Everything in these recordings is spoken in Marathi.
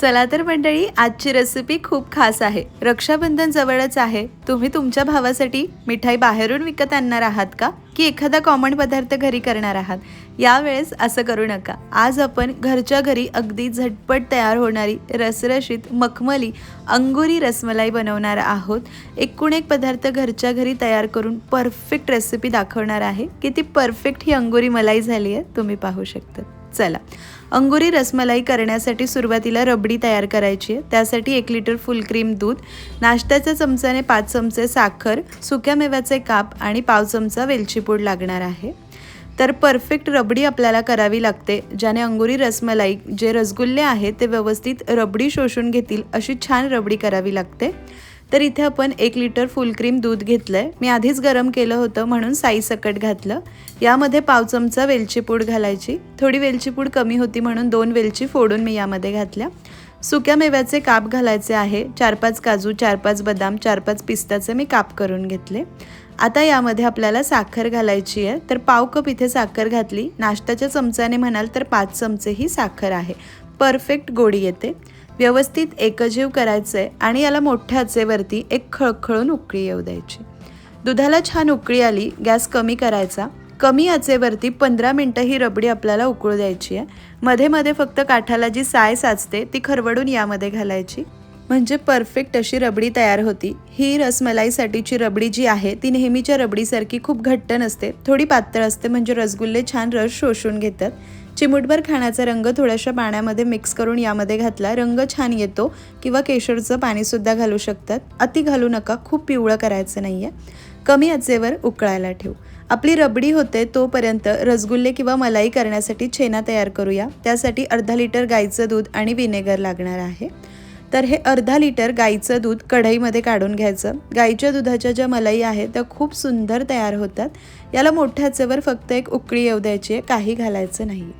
चला तर मंडळी आजची रेसिपी खूप खास आहे. रक्षाबंधन जवळच आहे. तुम्ही तुमच्या भावासाठी मिठाई बाहेरून विकत आणणार आहात का? की एखादा कॉमन पदार्थ घरी करणार आहात? यावेळेस असं करू नका. आज आपण घरच्या घरी अगदी झटपट तयार होणारी रसरशीत मखमली अंगुरी रसमलाई बनवणार आहोत. एकूण एक पदार्थ घरच्या घरी तयार करून परफेक्ट रेसिपी दाखवणार आहे. की ती परफेक्ट ही अंगुरी मलाई झाली आहे तुम्ही पाहू शकता. चला. अंगुरी रसमलाई करण्यासाठी सुरुवातीला रबडी तयार करायची आहे. त्यासाठी एक लिटर फुल क्रीम दूध नाश्त्याच्या चमच्याने पाच चमचे साखर सुक्या मेव्याचे काप आणि पाव चमचा वेलची पूड लागणार आहे. तर परफेक्ट रबडी आपल्याला करावी लागते ज्याने अंगुरी रसमलाई जे रसगुल्ले आहेत ते व्यवस्थित रबडी शोषून घेतील अशी छान रबडी करावी लागते. तर इथे आपण एक लिटर फुल क्रीम दूध घेतलं आहे मी आधीच गरम केलं होतं म्हणून साई सकट घातलं. यामध्ये पाव चमचा वेलची पूड घालायची. थोडी वेलची पूड कमी होती म्हणून दोन वेलची फोडून मी यामध्ये घातल्या. सुक्या मेव्याचे काप घालायचे आहे. चार पाच काजू चार पाच बदाम चार पाच पिस्ताचे मी काप करून घेतले. आता यामध्ये आपल्याला साखर घालायची आहे. तर पाव कप इथे साखर घातली. नाश्त्याच्या चमच्याने म्हणाल तर पाच चमचे ही साखर आहे. परफेक्ट गोडी येते. व्यवस्थित एकजीव करायचं आहे आणि याला मोठ्या आचेवरती एक खळखळून उकळी येऊ द्यायची. दुधाला छान उकळी आली गॅस कमी करायचा. कमी आचेवरती पंधरा मिनटं ही रबडी आपल्याला उकळू द्यायची आहे. मध्ये मध्ये फक्त काठाला जी साय साचते ती खरवडून यामध्ये घालायची. म्हणजे परफेक्ट अशी रबडी तयार होती. ही रसमलाईसाठीची रबडी जी आहे ती नेहमीच्या रबडीसारखी खूप घट्ट नसते. थोडी पातळ असते म्हणजे रसगुल्ले छान रस शोषून घेतात. चिमुटभर खाण्याचा रंग थोड्याशा पाण्यामध्ये मिक्स करून यामध्ये घातला. रंग छान येतो किंवा केशरचं पाणीसुद्धा घालू शकतात. अति घालू नका खूप पिवळं करायचं नाही आहे कमी आचेवर उकळायला ठेवू. आपली रबडी होते तोपर्यंत रसगुल्ले किंवा मलाई करण्यासाठी छेना तयार करूया. त्यासाठी अर्धा लिटर गाईचं दूध आणि विनेगर लागणार आहे. तर हे अर्धा लिटर गाईचं दूध कढईमध्ये काढून घ्यायचं. गाईच्या दुधाच्या ज्या मलाई आहेत त्या खूप सुंदर तयार होतात. याला मोठ्या आचेवर फक्त एक उकळी येऊ द्यायची आहे. काही घालायचं नाही.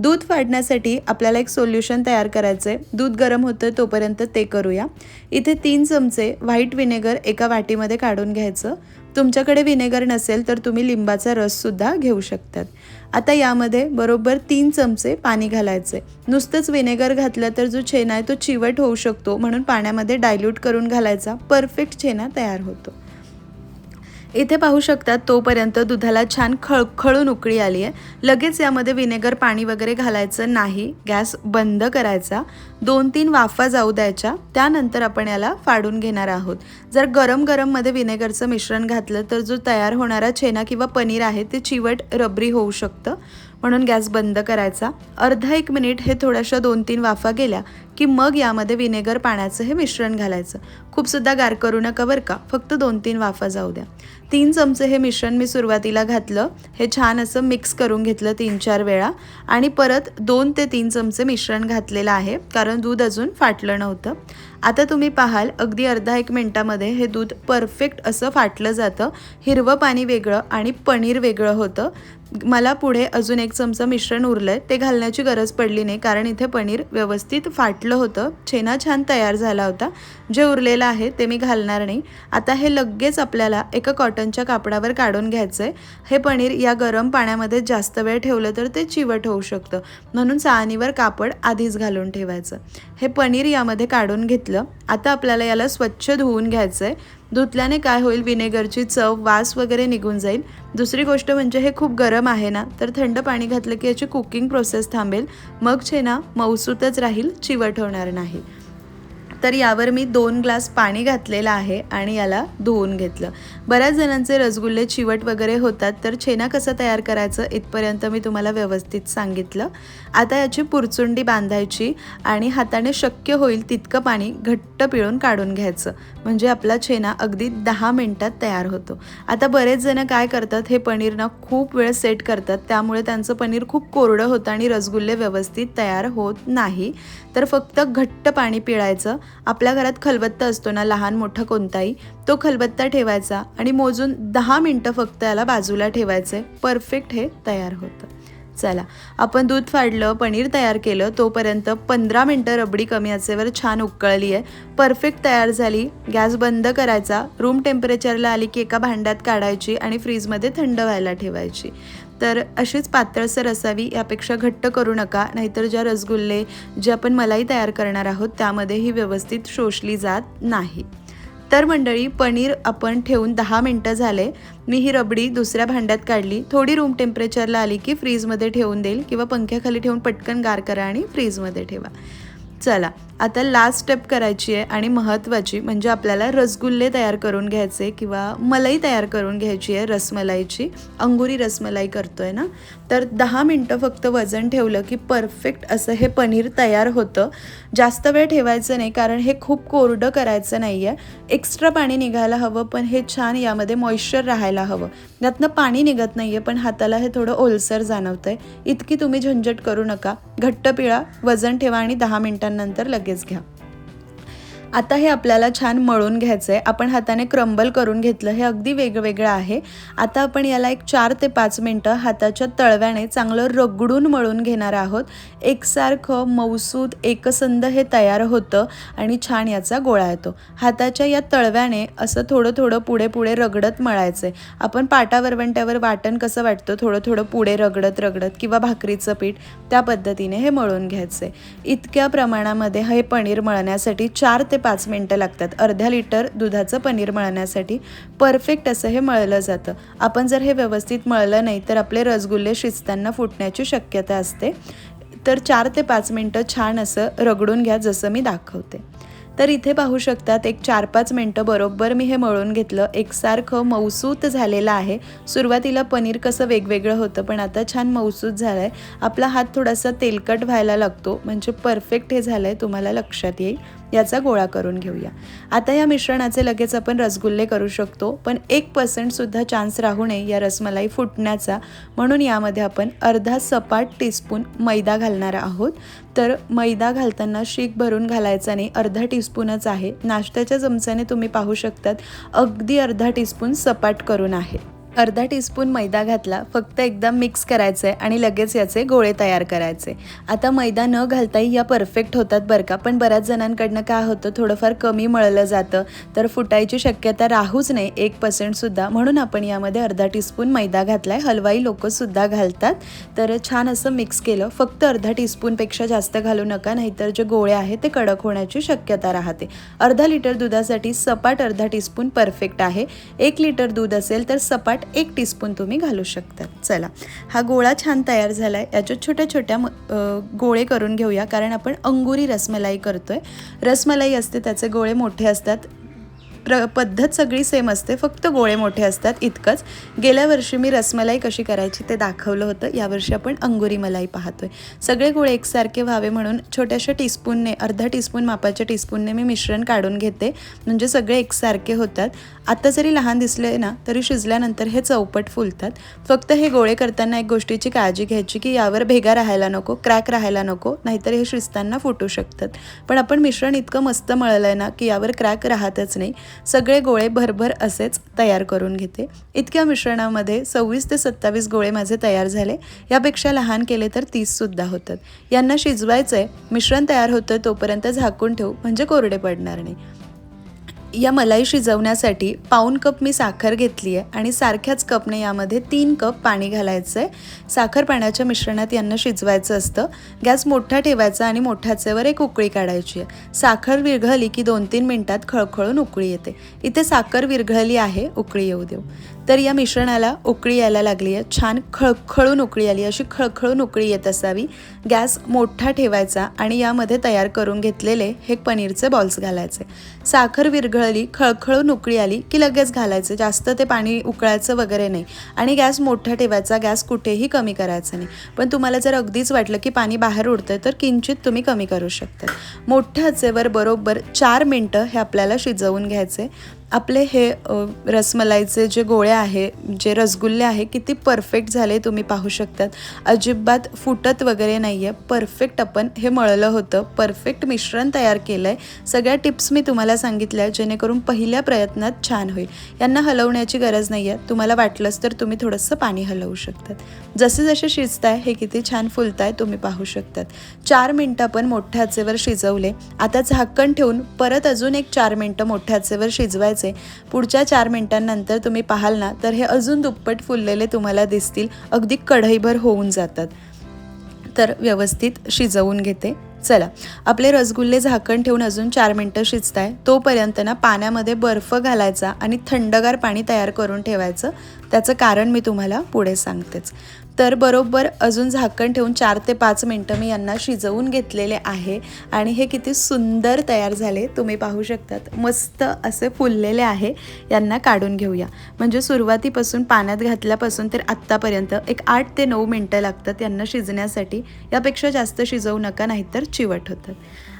दूध फाडण्यासाठी आपल्याला एक सोल्युशन तयार करायचं आहे दूध गरम होतं तोपर्यंत ते करूया. इथे तीन चमचे व्हाईट विनेगर एका वाटीमध्ये काढून घ्यायचं. तुमच्याकडे विनेगर नसेल तर तुम्ही लिंबाचा रससुद्धा घेऊ शकतात. आता यामध्ये बरोबर तीन चमचे पाणी घालायचे नुसतंच विनेगर घातलं तर जो छेना आहे तो चिवट होऊ शकतो म्हणून पाण्यामध्ये डायल्यूट करून घालायचा. परफेक्ट छेना तयार होतो. इथे पाहू शकतात तोपर्यंत दुधाला छान खळखळून उकळी आली आहे लगेच यामध्ये विनेगर पाणी वगैरे घालायचं नाही. गॅस बंद करायचा. दोन तीन वाफा जाऊ द्यायच्या. त्यानंतर आपण याला फाडून घेणार आहोत. जर गरम गरममध्ये विनेगरचं मिश्रण घातलं तर जो तयार होणारा छेना किंवा पनीर आहे ते चिवट रबरी होऊ शकतं. म्हणून गॅस बंद करायचा. अर्धा एक मिनिट हे थोड्याशा दोन तीन वाफा गेल्या. की मग यामध्ये विनेगर पाण्याचं हे मिश्रण घालायचं. खूपसुद्धा गार करू नका बरं का. फक्त दोन तीन वाफा जाऊ द्या. तीन चमचे हे मिश्रण मी सुरुवातीला घातलं. हे छान असं मिक्स करून घेतलं तीन चार वेळा. आणि परत दोन ते तीन चमचे मिश्रण घातलेलं आहे कारण दूध अजून फाटलं नव्हतं. आता तुम्ही पाहाल अगदी अर्धा एक मिनटामध्ये हे दूध परफेक्ट असं फाटलं जातं. हिरवं पाणी वेगळं आणि पनीर वेगळं होतं. मला पुढे अजून एक चमचा मिश्रण उरलं आहे ते घालण्याची गरज पडली नाही कारण इथे पनीर व्यवस्थित फाटलं होतं छेना छान तयार झाला होता जे उरलेलं आहे ते मी घालणार नाही. आता हे लगेच आपल्याला एका कॉटनच्या कापडावर काढून घ्यायचं आहे हे पनीर या गरम पाण्यामध्ये जास्त वेळ ठेवलं तर ते चिवट होऊ शकतं. म्हणून चाळणीवर कापड आधीच घालून ठेवायचं. हे पनीर यामध्ये काढून घेतलं. आता आपल्याला याला स्वच्छ धुवून घ्यायचं आहे धुतल्याने काय होईल? विनेगरची चव वास वगैरे निघून जाईल. दुसरी गोष्ट म्हणजे हे खूप गरम आहे ना तर थंड पाणी घातलं की याची कुकिंग प्रोसेस थांबेल. मग छेना मऊसूतच राहील चिवट होणार नाही. तर यावर मी दोन ग्लास पाणी घातलेलं आहे आणि याला धुवून घेतलं. बऱ्याच जणांचे रसगुल्ले चिवट वगैरे होतात तर छेना कसं तयार करायचं इथपर्यंत मी तुम्हाला व्यवस्थित सांगितलं. आता याची पुरचुंडी बांधायची आणि हाताने शक्य होईल तितकं पाणी घट्ट पिळून काढून घ्यायचं. म्हणजे आपला छेना अगदी दहा मिनटात तयार होतो. आता बरेच जण काय करतात हे पनीर ना खूप वेळ सेट करतात त्यामुळे त्यांचं पनीर खूप कोरडं होतं आणि रसगुल्ले व्यवस्थित तयार होत नाही. तर फक्त घट्ट पाणी पिळायचं. आपल्या घरात खलबत्ता असतो ना लहान मोठा कोणताही तो खलबत्ता ठेवायचा आणि मोजून दहा मिनटं फक्त याला बाजूला ठेवायचे. परफेक्ट हे तयार होतं. चला आपण दूध फाडलं पनीर तयार केलं तोपर्यंत पंधरा मिनटं रबडी कमी आचेवर छान उकळली आहे परफेक्ट तयार झाली गॅस बंद करायचा रूम टेम्परेचरला आली की एका भांड्यात काढायची आणि फ्रीजमध्ये थंड व्हायला ठेवायची. तर अशीच पातळसर असावी यापेक्षा घट्ट करू नका नाहीतर ज्या रसगुल्ले जे आपण मलाई तयार करणार आहोत त्यामध्ये ही व्यवस्थित शोषली जात नाही. तर मंडळी पनीर आपण ठेवून दहा मिनटं झाले. मी ही रबडी दुसऱ्या भांड्यात काढली. थोडी रूम टेम्परेचरला आली की फ्रीजमध्ये ठेवून देईल किंवा पंख्याखाली ठेवून पटकन गार करा आणि फ्रीजमध्ये ठेवा. चला आता लास्ट स्टेप करायची आहे आणि महत्त्वाची म्हणजे आपल्याला रसगुल्ले तयार करून घ्यायचे किंवा मलाई तयार करून घ्यायची आहे रसमलाईची. अंगुरी रसमलाई करतोय ना? तर दहा मिनटं फक्त वजन ठेवलं की परफेक्ट असं हे पनीर तयार होतं. जास्त वेळ ठेवायचं नाही कारण हे खूप कोरडं करायचं नाही आहे एक्स्ट्रा पाणी निघायला हवं पण हे छान यामध्ये मॉइश्चर राहायला हवं. यातनं पाणी निघत नाही आहे पण हाताला हे थोडं ओलसर जाणवतं आहे इतकी तुम्ही झंझट करू नका. घट्ट पिळा वजन ठेवा आणि दहा मिनिटांनंतर लगेच घ्या. आता हे आपल्याला छान मळून घ्यायचं आहे आपण हाताने क्रंबल करून घेतलं हे अगदी वेगवेगळं आहे. आता आपण याला एक चार ते पाच मिनटं हाताच्या तळव्याने चांगलं रगडून मळून घेणार आहोत. एकसारखं मौसूद एकसंद हे तयार होतं आणि छान याचा गोळा येतो. हाताच्या या तळव्याने असं थोडं थोडं पुढे पुढे रगडत मळायचं आहे आपण पाटावरवंट्यावर वाटण कसं वाटतं? थोडं थोडं पुढे रगडत रगडत किंवा भाकरीचं पीठ त्या पद्धतीने हे मळून घ्यायचं आहे इतक्या प्रमाणामध्ये हे पनीर मळण्यासाठी चार ते पाच मिनटं लागतात. अर्ध्या लिटर दुधाचं पनीर मळण्यासाठी परफेक्ट असं हे मळलं जातं. आपण जर हे व्यवस्थित मळलं नाही तर आपले रसगुल्ले शिजताना फुटण्याची शक्यता असते. तर चार ते पाच मिनटं छान असं रगडून घ्या जसं मी दाखवते. तर इथे पाहू शकतात एक चार पाच मिनटं बरोबर मी हे मळून घेतलं. एकसारखं मौसूत झालेलं आहे. सुरुवातीला पनीर कसं वेगवेगळं होतं पण आता छान मौसूत झालं आहे आपला हात थोडासा तेलकट व्हायला लागतो म्हणजे परफेक्ट हे झालं आहे तुम्हाला लक्षात येईल. याचा गोळा करून घेऊया. आता या मिश्रणाचे लगेच आपण रसगुल्ले करू शकतो पण एक पर्सेंटसुद्धा चान्स राहू नये या रसमलाई फुटण्याचा. म्हणून यामध्ये आपण अर्धा सपाट टीस्पून मैदा घालणार आहोत. तर मैदा घालताना शीक भरून घालायचा नाही अर्धा टीस्पूनच आहे. नाश्त्याच्या चमच्याने तुम्ही पाहू शकतात अगदी अर्धा टीस्पून सपाट करून आहे. अर्धा टीस्पून मैदा घातला फक्त एकदम मिक्स करायचं आहे आणि लगेच याचे गोळे तयार करायचे. आता मैदा न घालताही या परफेक्ट होतात बरं का पण बऱ्याच जणांकडनं काय होतं थोडंफार कमी मळलं जातं. तर फुटायची शक्यता राहूच नाही एक पर्सेंटसुद्धा म्हणून आपण यामध्ये अर्धा टीस्पून मैदा घातला आहे हलवाई लोकंसुद्धा घालतात. तर छान असं मिक्स केलं फक्त अर्धा टीस्पूनपेक्षा जास्त घालू नका नाहीतर जे गोळे आहेत ते कडक होण्याची शक्यता राहते. अर्धा लिटर दुधासाठी सपाट अर्धा टीस्पून परफेक्ट आहे. एक लिटर दूध असेल तर सपाट एक टीस्पून तुम्ही घालू शकता. चला हा गोळा छान तयार झाला आहे याच्यात छोट्या छोट्या गोळे करून घेऊया कारण आपण अंगुरी रसमलाई करतो आहे रसमलाई असते त्याचे गोळे मोठे असतात. प्र पद्धत सगळी सेम असते फक्त गोळे मोठे असतात इतकंच. गेल्या वर्षी मी रसमलाई कशी करायची ते दाखवलं होतं. यावर्षी आपण अंगुरी मलाई पाहतोय. सगळे गोळे एकसारखे व्हावे म्हणून छोट्याशा टीस्पूनने अर्धा टीस्पून मापाच्या टीस्पूनने मी मिश्रण काढून घेते. म्हणजे सगळे एकसारखे होतात. आता जरी लहान दिसले ना तरी शिजल्यानंतर हे चौपट फुलतात. फक्त हे गोळे करताना एक गोष्टीची काळजी घ्यायची की यावर भेगा राहायला नको क्रॅक राहायला नको नाहीतर हे शिजताना फुटू शकतात. पण आपण मिश्रण इतकं मस्त मळलं आहे ना की यावर क्रॅक राहतच नाही. सगळे गोळे भरभर असेच तयार करून घेते. इतक्या मिश्रणामध्ये सव्वीस ते सत्तावीस गोळे माझे तयार झाले. यापेक्षा लहान केले तर तीससुद्धा होतात. यांना शिजवायचं आहे मिश्रण तयार होतं तोपर्यंत झाकून ठेवू. म्हणजे कोरडे पडणार नाही. या मलाई शिजवण्यासाठी पाऊन कप मी साखर घेतली आहे आणि सारख्याच कपने यामध्ये तीन कप पाणी घालायचं आहे साखर पाण्याच्या मिश्रणात यांना शिजवायचं असतं. गॅस मोठा ठेवायचा आणि मोठ्याचेवर एक उकळी काढायची आहे. साखर विरघळली की दोन तीन मिनटात खळखळून उकळी येते. इथे साखर विरघळली आहे उकळी येऊ देऊ. तर या मिश्रणाला उकळी यायला लागली आहे. छान खळखळून उकळी आली. अशी खळखळून उकळी येत असावी. गॅस मोठा ठेवायचा आणि यामध्ये तयार करून घेतलेले हे पनीरचे बॉल्स घालायचे. साखर विरघळ विरघळली खळखळून उकळी आली की लगेच घालायचं. जास्त ते पाणी उकळायचं वगैरे नाही. आणि गॅस मोठा ठेवायचा गॅस कुठेही कमी करायचा नाही. पण तुम्हाला जर अगदीच वाटलं की पाणी बाहेर उडतं तर किंचित तुम्ही कमी करू शकता. मोठ्या आचेवर बरोबर चार मिनटं हे आपल्याला शिजवून घ्यायचे आपले हे रसमलाईचे जे गोळे आहे जे रसगुल्ले आहे किती परफेक्ट झाले तुम्ही पाहू शकतात. अजिबात फुटत वगैरे नाही आहे परफेक्ट आपण हे मळलं होतं. परफेक्ट मिश्रण तयार केलं आहे सगळ्या टिप्स मी तुम्हाला सांगितल्या जेणेकरून पहिल्या प्रयत्नात छान होईल. यांना हलवण्याची गरज नाही आहे तुम्हाला वाटलंच तर तुम्ही थोडंसं पाणी हलवू शकतात. जसे जसे शिजताय हे किती छान फुलताय तुम्ही पाहू शकतात. चार मिनटं आपण मोठ्या आचेवर शिजवले. आता झाकण ठेवून परत अजून एक चार मिनटं मोठ्या आचेवर शिजवायचं आहे पुढच्या चार मिनटांनंतर तुम्ही पाहाल ना तर हे अजून दुप्पट फुललेले तुम्हाला दिसतील. अगदी कढईभर होऊन जातात. तर व्यवस्थित शिजवून घेते. चला आपले रसगुल्ले झाकण ठेवून अजून चार मिनटं शिजताय. तोपर्यंत ना पाण्यामध्ये बर्फ घालायचा आणि थंडगार पाणी तयार करून ठेवायचं. त्याचं कारण मी तुम्हाला पुढे सांगतेच. तर बरोबर अजून झाकण ठेवून चार ते पाच मिनटं मी यांना शिजवून घेतलेले आहे. आणि हे किती सुंदर तयार झाले तुम्ही पाहू शकतात. मस्त असे फुललेले आहे. यांना काढून घेऊया. म्हणजे सुरुवातीपासून पाण्यात घातल्यापासून तर आत्तापर्यंत एक आठ ते नऊ मिनटं लागतात यांना शिजण्यासाठी. यापेक्षा जास्त शिजवू नका नाहीतर चिवट होतात.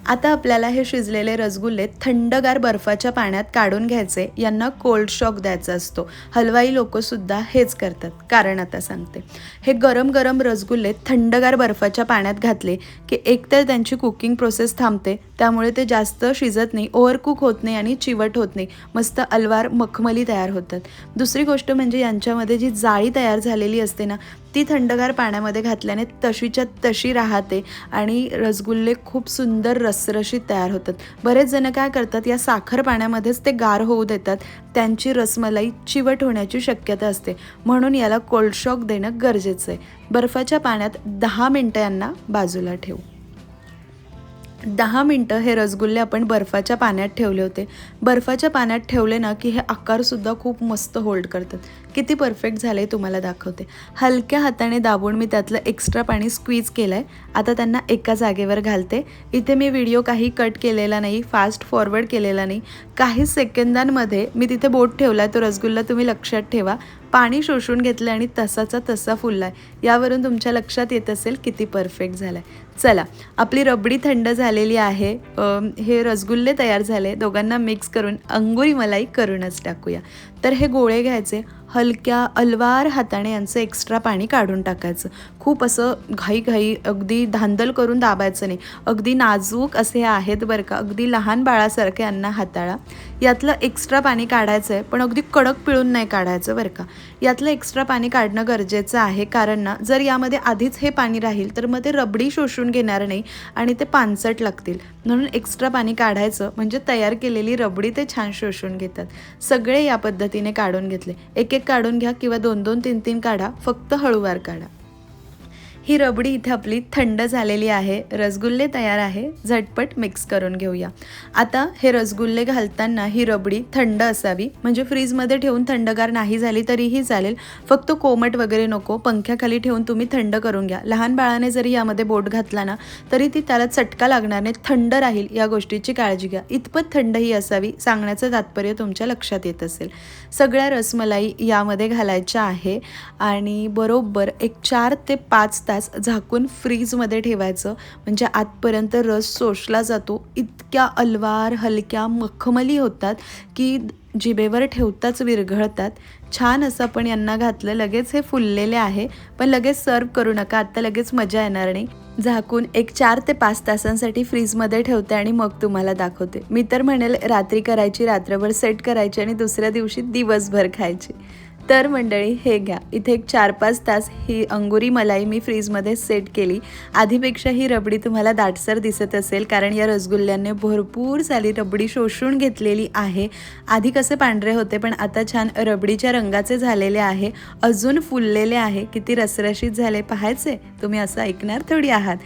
आता आपल्याला हे शिजलेले रसगुल्ले थंडगार बर्फाच्या पाण्यात काढून घ्यायचे. यांना कोल्ड शॉक द्यायचा असतो. हलवाई लोकसुद्धा हेच करतात. कारण आता सांगते. हे गरम गरम रसगुल्ले थंडगार बर्फाच्या पाण्यात घातले की एकतर त्यांची कुकिंग प्रोसेस थांबते. त्यामुळे ते जास्त शिजत नाही ओव्हरकुक होत नाही आणि चिवट होत नाही. मस्त अलवार मखमली तयार होतात. दुसरी गोष्ट म्हणजे यांच्यामध्ये जी जाळी तयार झालेली असते ना ती थंडगार पाण्यामध्ये घातल्याने तशीच्या तशी राहते आणि रसगुल्ले खूप सुंदर रसरशीत तयार होतात. बरेच जण काय करतात या साखर पाण्यामध्येच ते गार होऊ देतात. त्यांची रसमलाई चिवट होण्याची शक्यता असते. म्हणून याला कोल्ड शॉक देणं गरजेचं आहे. बर्फाच्या पाण्यात दहा मिनटं यांना बाजूला ठेवू. दहा मिनटं हे रसगुल्ले आपण बर्फाच्या पाण्यात ठेवले होते. बर्फाच्या पाण्यात ठेवले ना की हे आकारसुद्धा खूप मस्त होल्ड करतात. किती परफेक्ट झाले तुम्हाला दाखवते. हलक्या हाताने दाबून मी त्यातलं एक्स्ट्रा पाणी स्क्वीज केलं आहे आता त्यांना एका जागेवर घालते. इथे मी व्हिडिओ काही कट केलेला नाही फास्ट फॉरवर्ड केलेला नाही. काही सेकंदांमध्ये मी तिथे बोट ठेवला आहे तो रसगुल्ला तुम्ही लक्षात ठेवा. पाणी शोषून घेतलं आणि तसाचा तसा फुलला आहे यावरून तुमच्या लक्षात येत असेल किती परफेक्ट झाला आहे चला आपली रबडी थंड झालेली आहे. हे रसगुल्ले तयार झाले. दोघांना मिक्स करून अंगुरी मलाई करूनच टाकूया. तर हे गोळे घ्यायचे हलक्या अलवार हाताने यांचं एक्स्ट्रा पाणी काढून टाकायचं. खूप असं घाई अगदी धांदल करून दाबायचं नाही. अगदी नाजूक असे आहेत बरं का. अगदी लहान बाळासारखे यांना हाताळा. यातलं एक्स्ट्रा पाणी काढायचं आहे पण अगदी कडक पिळून नाही काढायचं बरं का. यातलं एक्स्ट्रा पाणी काढणं गरजेचं आहे कारण ना जर यामध्ये आधीच हे पाणी राहील तर मग ते रबडी शोषून घेणार नाही आणि ते पानसट लागतील. म्हणून एक्स्ट्रा पाणी काढायचं म्हणजे तयार केलेली रबडी ते छान शोषून घेतात. सगळे या पद्धतीने काढून घेतले. एक एक काढून घ्या किंवा दोन दोन तीन तीन काढा फक्त हळूवार काढा. ही रबडी इथे आपली थंड झालेली आहे. रसगुल्ले तयार आहे. झटपट मिक्स करून घेऊया. आता हे रसगुल्ले घालताना ही रबडी थंड असावी. म्हणजे फ्रीजमध्ये ठेवून थंडगार नाही झाली तरीही चालेल. फक्त कोमट वगैरे नको. पंख्याखाली ठेवून तुम्ही थंड करून घ्या. लहान बाळाने जरी यामध्ये बोट घातला ना तरी ती त्याला चटका लागणार नाही. थंड राहील या गोष्टीची काळजी घ्या. इतपत थंड ही असावी सांगण्याचं तात्पर्य तुमच्या लक्षात येत असेल. सगळ्या रसमलाई यामध्ये घालायच्या आहे. आणि बरोबर एक चार ते पाच तास झाकून फ्रीजमध्ये ठेवायचं. म्हणजे आतपर्यंत रस सोशला जातो. इतक्या अलवार हलक्या मखमली होतात की जिबेवर ठेवताच विरघळतात. छान असं आपण यांना घातलं लगेच हे फुललेले आहे. पण लगेच सर्व करू नका. आत्ता लगेच मजा येणार नाही. झाकून एक चार ते पाच तासांसाठी फ्रीजमध्ये ठेवते आणि मग तुम्हाला दाखवते. मी तर म्हणेल रात्री करायची रात्रभर सेट करायची आणि दुसऱ्या दिवशी दिवसभर खायची. तर मंडळी हे घ्या. इथे एक चार पाच तास ही अंगुरी मलाई मी फ्रीजमध्ये सेट केली. आधीपेक्षा ही रबडी तुम्हाला दाटसर दिसत असेल कारण या रसगुल्ल्यांनी भरपूर सारी रबडी शोषून घेतलेली आहे. आधी कसे पांढरे होते पण आता छान रबडीच्या रंगाचे झालेले आहे. अजून फुललेले आहे. किती रसरशीत झाले पाहायचे? तुम्ही असं ऐकणार थोडी आहात.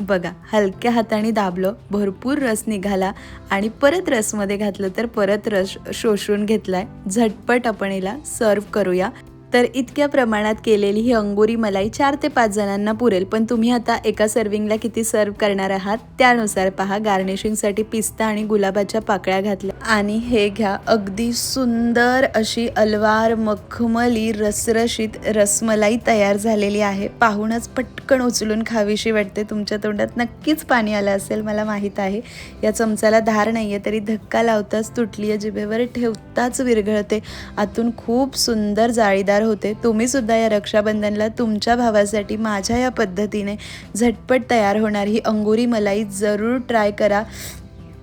बघा हलक्या हाताने दाबलं भरपूर रस निघाला आणि परत रसमध्ये घातलं तर परत रस शोषून घेतलाय. झटपट आपण याला सर्व करूया. तर इतक्या प्रमाणात केलेली ही अंगुरी मलाई चार ते पाच जणांना पुरेल. पण तुम्ही आता एका सर्विंगला किती सर्व करणार आहात त्यानुसार पहा. गार्निशिंगसाठी पिस्ता आणि गुलाबाच्या पाकळ्या घातल्या. आणि हे घ्या. अगदी सुंदर अशी अलवार मखमली रसरशीत रसमलाई तयार झालेली आहे. पाहूनच पटकन उचलून खावीशी वाटते. तुमच्या तोंडात नक्कीच पाणी आलं असेल मला माहीत आहे. या चमचाला धार नाही आहे तरी धक्का लावताच तुटली आहे. जिभेवर ठेवताच विरघळते. आतून खूप सुंदर जाळीदार तयार होते तुम्हीसुद्धा या रक्षाबंधनला तुमच्या भावासाठी माझ्या या पद्धतीने झटपट तयार होणार. ही अंगुरी मलाई जरूर ट्राय करा.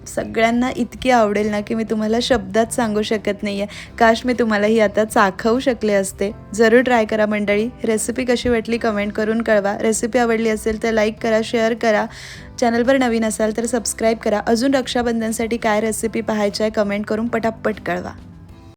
सगळ्यांना इतकी आवडेल ना की मी तुम्हाला शब्दात सांगू शकत नाही आहे काश मी तुम्हाला ही आता चाखवू शकले असते. जरूर ट्राय करा मंडळी. रेसिपी कशी वाटली कमेंट करून कळवा. रेसिपी आवडली असेल तर लाईक करा शेअर करा. चॅनलवर नवीन असाल तर सबस्क्राईब करा. अजून रक्षाबंधनसाठी काय रेसिपी पाहायच्या आहे कमेंट करून पटापट कळवा.